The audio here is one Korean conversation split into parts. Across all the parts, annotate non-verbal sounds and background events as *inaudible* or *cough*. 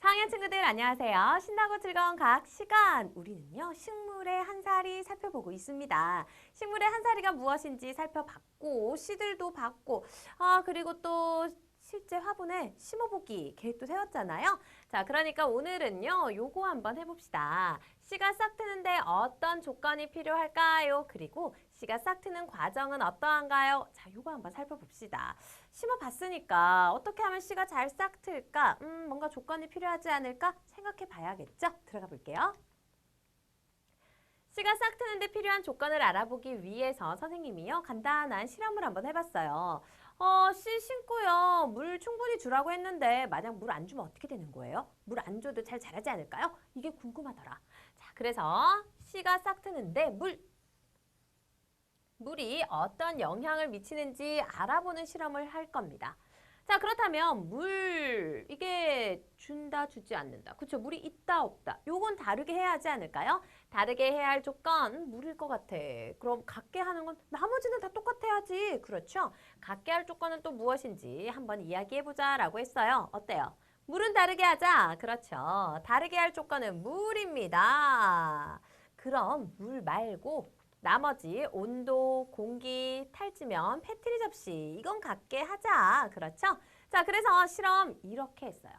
상현 친구들 안녕하세요. 신나고 즐거운 과학 시간. 우리는요 식물의 한 살이 살펴보고 있습니다. 식물의 한 살이가 무엇인지 살펴봤고 씨들도 봤고 아 그리고 또 실제 화분에 심어보기 계획도 세웠잖아요. 자 그러니까 오늘은요 요거 한번 해봅시다. 씨가 싹 트는데 어떤 조건이 필요할까요? 그리고 씨가 싹 트는 과정은 어떠한가요? 자 요거 한번 살펴봅시다. 심어봤으니까 어떻게 하면 씨가 잘 싹 틀까? 음, 뭔가 조건이 필요하지 않을까? 생각해 봐야겠죠? 들어가 볼게요. 씨가 싹 트는데 필요한 조건을 알아보기 위해서 선생님이요. 간단한 실험을 한번 해봤어요. 어, 씨 심고요. 물 충분히 주라고 했는데 만약 물 안 주면 어떻게 되는 거예요? 물 안 줘도 잘 자라지 않을까요? 이게 궁금하더라. 자, 그래서 씨가 싹 트는데 물 물이 어떤 영향을 미치는지 알아보는 실험을 할 겁니다. 자, 그렇다면 물 이게 준다 주지 않는다. 그렇죠? 물이 있다 없다. 요건 다르게 해야 하지 않을까요? 다르게 해야 할 조건 물일 것 같아. 그럼 같게 하는 건 나머지는 다 똑같아야지. 그렇죠? 같게 할 조건은 또 무엇인지 한번 이야기해 보자 라고 했어요. 어때요? 물은 다르게 하자. 그렇죠. 다르게 할 조건은 물입니다. 그럼 물 말고 나머지 온도, 공기, 탈지면, 패트리 접시 이건 같게 하자. 그렇죠? 자, 그래서 실험 이렇게 했어요.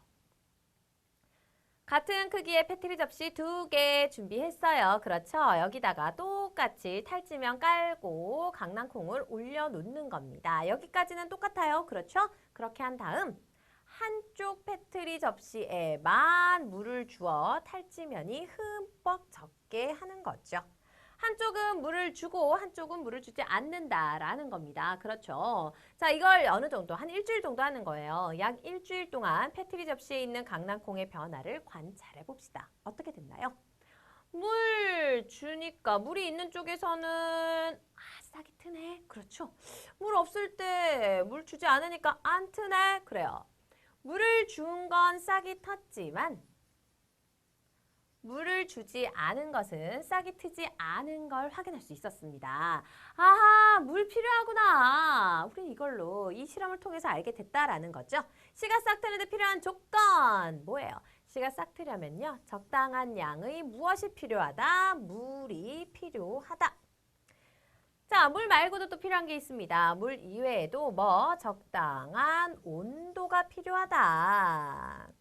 같은 크기의 패트리 접시 두 개 준비했어요. 그렇죠? 여기다가 똑같이 탈지면 깔고 강낭콩을 올려놓는 겁니다. 여기까지는 똑같아요. 그렇죠? 그렇게 한 다음 한쪽 패트리 접시에만 물을 주어 탈지면이 흠뻑 적게 하는 거죠. 한쪽은 물을 주고 한쪽은 물을 주지 않는다라는 겁니다. 그렇죠. 자, 이걸 어느 정도 한 일주일 정도 하는 거예요. 약 일주일 동안 패트리 접시에 있는 강낭콩의 변화를 관찰해 봅시다. 어떻게 됐나요? 물 주니까 물이 있는 쪽에서는 아, 싹이 트네. 그렇죠. 물 없을 때 물 주지 않으니까 안 트네. 그래요. 물을 준 건 싹이 텄지만 물을 주지 않은 것은 싹이 트지 않은 걸 확인할 수 있었습니다. 아하, 물 필요하구나. 우린 이걸로 이 실험을 통해서 알게 됐다라는 거죠. 씨가 싹 트는데 필요한 조건 뭐예요? 씨가 싹 트려면요. 적당한 양의 무엇이 필요하다? 물이 필요하다. 자, 물 말고도 또 필요한 게 있습니다. 물 이외에도 뭐 적당한 온도가 필요하다.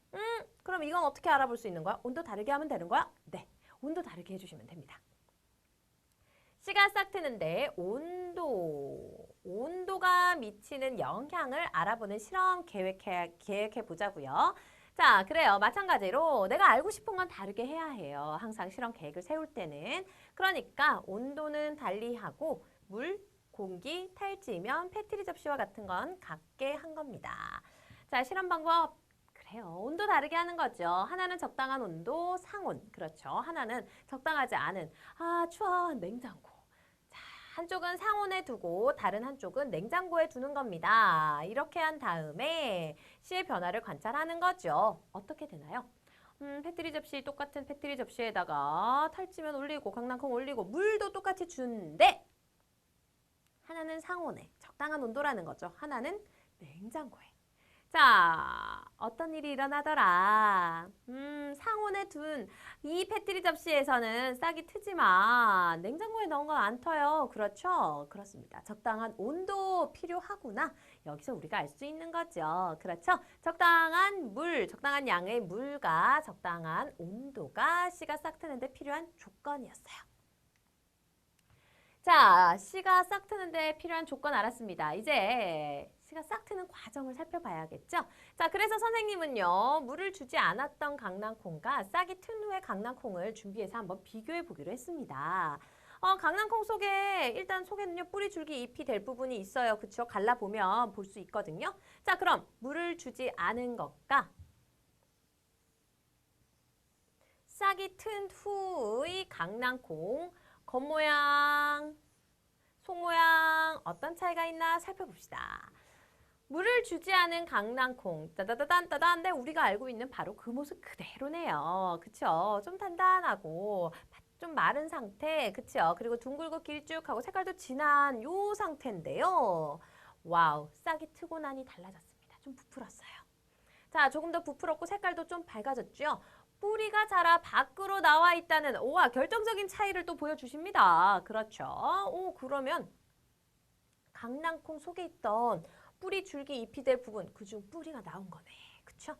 음, 그럼 이건 어떻게 알아볼 수 있는 거야? 온도 다르게 하면 되는 거야? 네, 온도 다르게 해주시면 됩니다. 씨가 싹 트는데 온도, 온도가 미치는 영향을 알아보는 실험 계획해, 계획해 보자고요. 자, 그래요. 마찬가지로 내가 알고 싶은 건 다르게 해야 해요. 항상 실험 계획을 세울 때는. 그러니까 온도는 달리하고 물, 공기, 탈지면, 패트리 접시와 같은 건 같게 한 겁니다. 자, 실험 방법 그래요. 온도 다르게 하는 거죠. 하나는 적당한 온도, 상온. 그렇죠. 하나는 적당하지 않은 아, 추워. 냉장고. 자, 한쪽은 상온에 두고 다른 한쪽은 냉장고에 두는 겁니다. 이렇게 한 다음에 씨의 변화를 관찰하는 거죠. 어떻게 되나요? 음, 패트리 접시 똑같은 패트리 접시에다가 탈지면 올리고 강낭콩 올리고 물도 똑같이 주는데 하나는 상온에 적당한 온도라는 거죠. 하나는 냉장고에. 자, 어떤 일이 일어나더라. 음, 상온에 둔 이 패트리 접시에서는 싹이 트지만 냉장고에 넣은 건 안 터요. 그렇죠? 그렇습니다. 적당한 온도 필요하구나. 여기서 우리가 알 수 있는 거죠. 그렇죠? 적당한 물, 적당한 양의 물과 적당한 온도가 씨가 싹 트는데 필요한 조건이었어요. 자, 씨가 싹 트는데 필요한 조건 알았습니다. 이제 씨가 싹 트는 과정을 살펴봐야겠죠? 자, 그래서 선생님은요, 물을 주지 않았던 강낭콩과 싹이 튼 후의 강낭콩을 준비해서 한번 비교해 보기로 했습니다. 어, 강낭콩 속에 일단 속에는요 뿌리 줄기 잎이 될 부분이 있어요. 그쵸? 갈라 보면 볼 수 있거든요. 자, 그럼 물을 주지 않은 것과 싹이 튼 후의 강낭콩 겉모양, 속모양 어떤 차이가 있나 살펴봅시다. 물을 주지 않은 강낭콩 따다다단 따다한데 우리가 알고 있는 바로 그 모습 그대로네요. 그쵸? 좀 단단하고 좀 마른 상태, 그쵸? 그리고 둥글고 길쭉하고 색깔도 진한 요 상태인데요. 와우, 싹이 트고 나니 달라졌습니다. 좀 부풀었어요. 자, 조금 더 부풀었고 색깔도 좀 밝아졌죠. 뿌리가 자라 밖으로 나와 있다는 오와 결정적인 차이를 또 보여주십니다. 그렇죠. 오 그러면 강낭콩 속에 있던 뿌리 줄기 잎이 될 부분 그중 뿌리가 나온 거네. 그쵸?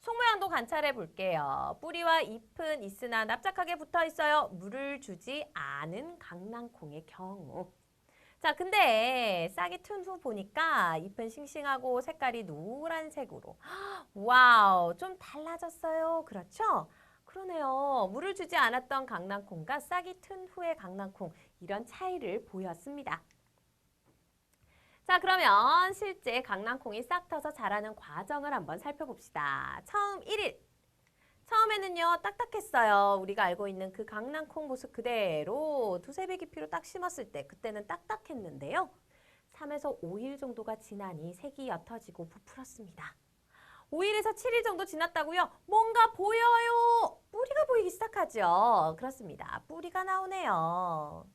속 모양도 관찰해 볼게요. 뿌리와 잎은 있으나 납작하게 붙어 있어요. 물을 주지 않은 강낭콩의 경우. 자, 근데 싹이 튼 후 보니까 잎은 싱싱하고 색깔이 노란색으로. *gasps* 와우, 좀 달라졌어요. 그렇죠? 그러네요. 물을 주지 않았던 강낭콩과 싹이 튼 후의 강낭콩 이런 차이를 보였습니다. 자, 그러면 실제 강낭콩이 싹 터서 자라는 과정을 한번 살펴봅시다. 처음 1일. 처음에는요, 딱딱했어요. 우리가 알고 있는 그 강낭콩 모습 그대로 두세 배 깊이로 딱 심었을 때 그때는 딱딱했는데요. 3에서 5일 정도가 지나니 색이 옅어지고 부풀었습니다. 5일에서 7일 정도 지났다고요? 뭔가 보여요. 뿌리가 보이기 시작하죠. 그렇습니다. 뿌리가 나오네요.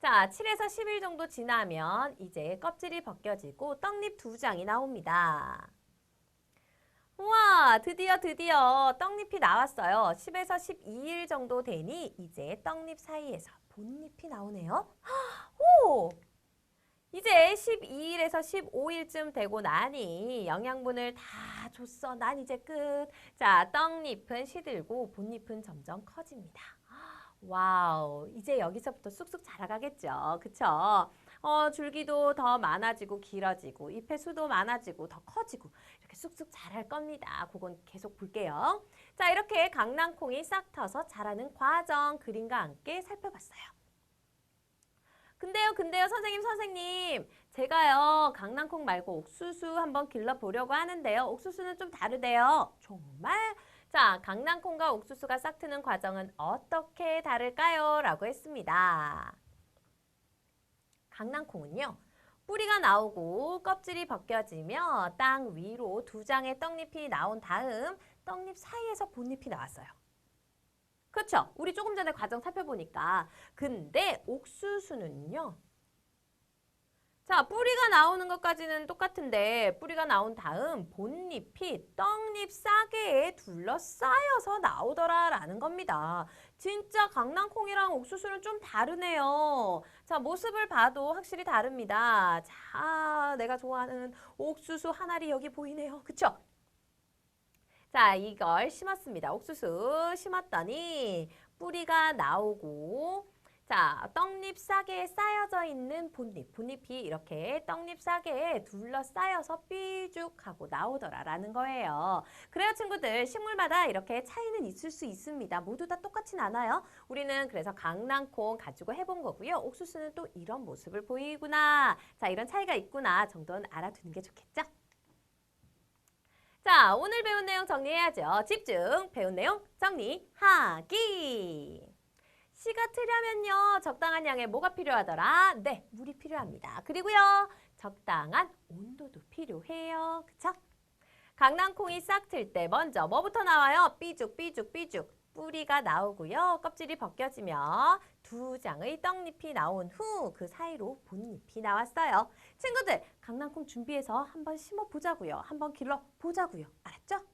자, 7에서 10일 정도 지나면 이제 껍질이 벗겨지고 떡잎 두 장이 나옵니다. 우와, 드디어 드디어 떡잎이 나왔어요. 10에서 12일 정도 되니 이제 떡잎 사이에서 본잎이 나오네요. 오! 이제 12일에서 15일쯤 되고 나니 영양분을 다 줬어. 난 이제 끝. 자, 떡잎은 시들고 본잎은 점점 커집니다. 와우, 이제 여기서부터 쑥쑥 자라가겠죠. 그쵸? 어, 줄기도 더 많아지고 길어지고 잎의 수도 많아지고 더 커지고 이렇게 쑥쑥 자랄 겁니다. 그건 계속 볼게요. 자, 이렇게 강낭콩이 싹 터서 자라는 과정 그림과 함께 살펴봤어요. 근데요, 근데요, 선생님, 선생님. 제가요, 강낭콩 말고 옥수수 한번 길러보려고 하는데요. 옥수수는 좀 다르대요. 정말? 자, 강낭콩과 옥수수가 싹 트는 과정은 어떻게 다를까요? 라고 했습니다. 강낭콩은요. 뿌리가 나오고 껍질이 벗겨지며 땅 위로 두 장의 떡잎이 나온 다음 떡잎 사이에서 본잎이 나왔어요. 그렇죠? 우리 조금 전에 과정 살펴보니까 근데 옥수수는요. 자, 뿌리가 나오는 것까지는 똑같은데 뿌리가 나온 다음 본잎이 떡잎 싸개에 둘러싸여서 나오더라라는 겁니다. 진짜 강낭콩이랑 옥수수는 좀 다르네요. 자, 모습을 봐도 확실히 다릅니다. 자, 내가 좋아하는 옥수수 한 알이 여기 보이네요. 그쵸? 자, 이걸 심었습니다. 옥수수 심었더니 뿌리가 나오고 자, 떡잎 싸개에 쌓여져 있는 본잎. 본잎이 이렇게 떡잎 싸개에 둘러싸여서 삐죽하고 나오더라라는 거예요. 그래요, 친구들. 식물마다 이렇게 차이는 있을 수 있습니다. 모두 다 똑같진 않아요. 우리는 그래서 강낭콩 가지고 해본 거고요. 옥수수는 또 이런 모습을 보이구나. 자, 이런 차이가 있구나 정도는 알아두는 게 좋겠죠? 자, 오늘 배운 내용 정리해야죠. 집중, 배운 내용 정리하기. 씨가 트려면요, 적당한 양의 뭐가 필요하더라? 네, 물이 필요합니다. 그리고요, 적당한 온도도 필요해요. 그쵸? 강낭콩이 싹 틀 때 먼저 뭐부터 나와요? 삐죽, 삐죽, 삐죽. 뿌리가 나오고요. 껍질이 벗겨지며 두 장의 떡잎이 나온 후 그 사이로 본잎이 나왔어요. 친구들, 강낭콩 준비해서 한번 심어 보자고요. 한번 길러 보자고요. 알았죠?